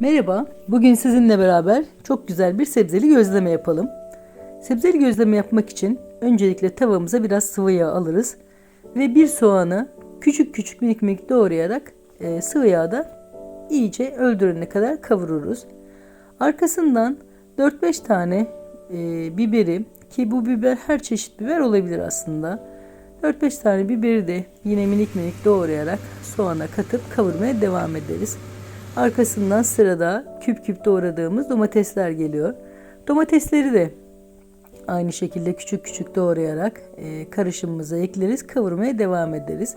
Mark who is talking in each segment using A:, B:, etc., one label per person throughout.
A: Merhaba, bugün sizinle beraber çok güzel bir sebzeli gözleme yapalım. Sebzeli gözleme yapmak için öncelikle tavamıza biraz sıvı yağ alırız ve bir soğanı küçük küçük minik minik doğrayarak e, sıvı yağda iyice öldürene kadar kavururuz. Arkasından 4-5 tane e, biberi ki bu biber her çeşit biber olabilir aslında. 4-5 tane biberi de yine minik minik doğrayarak soğana katıp kavurmaya devam ederiz. Arkasından sırada küp küp doğradığımız domatesler geliyor. Domatesleri de aynı şekilde küçük küçük doğrayarak e, karışımımıza ekleriz. Kavurmaya devam ederiz.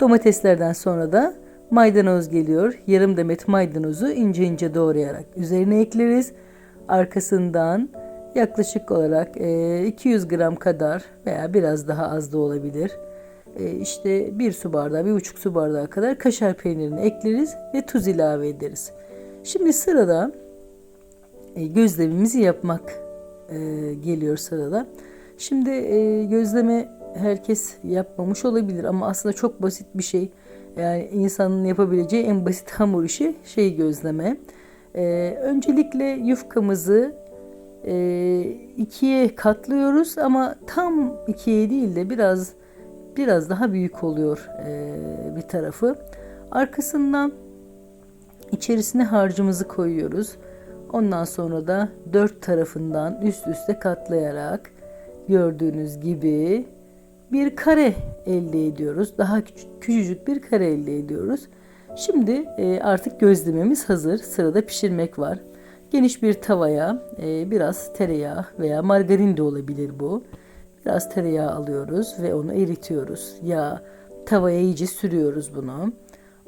A: Domateslerden sonra da maydanoz geliyor. Yarım demet maydanozu ince ince doğrayarak üzerine ekleriz. Arkasından yaklaşık olarak e, 200 gram kadar veya biraz daha az da olabilir. E, işte bir su bardağı, bir buçuk su bardağı kadar kaşar peynirini ekleriz ve tuz ilave ederiz. Şimdi sırada e, gözlemimizi yapmak e, geliyor sırada. Şimdi gözleme herkes yapmamış olabilir ama aslında çok basit bir şey. Yani insanın yapabileceği en basit hamur işi şey gözleme. Öncelikle yufkamızı ikiye katlıyoruz ama tam ikiye değil de biraz biraz daha büyük oluyor e, bir tarafı. Arkasından içerisine harcımızı koyuyoruz. Ondan sonra da dört tarafından üst üste katlayarak gördüğünüz gibi bir kare elde ediyoruz. Daha küçük, küçücük bir kare elde ediyoruz. Şimdi e, artık gözlememiz hazır. Sırada pişirmek var. Geniş bir tavaya e, biraz tereyağı veya margarin de olabilir bu. Biraz tereyağı alıyoruz ve onu eritiyoruz. Yağ tavaya iyice sürüyoruz bunu.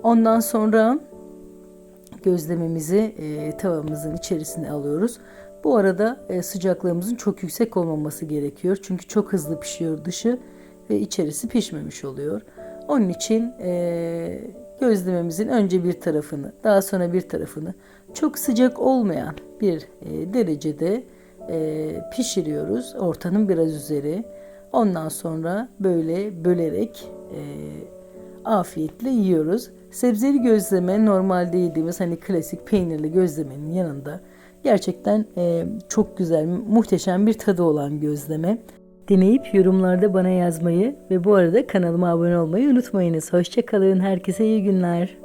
A: Ondan sonra gözlememizi e, tavamızın içerisine alıyoruz. Bu arada e, sıcaklığımızın çok yüksek olmaması gerekiyor. Çünkü çok hızlı pişiyor dışı ve içerisi pişmemiş oluyor. Onun için e, gözlememizin önce bir tarafını, daha sonra bir tarafını çok sıcak olmayan bir e, derecede e, pişiriyoruz. Ortanın biraz üzeri. Ondan sonra böyle bölerek e, afiyetle yiyoruz. Sebzeli gözleme normalde yediğimiz hani klasik peynirli gözlemenin yanında gerçekten e, çok güzel, muhteşem bir tadı olan gözleme. Deneyip yorumlarda bana yazmayı ve bu arada kanalıma abone olmayı unutmayınız. Hoşçakalın. Herkese iyi günler.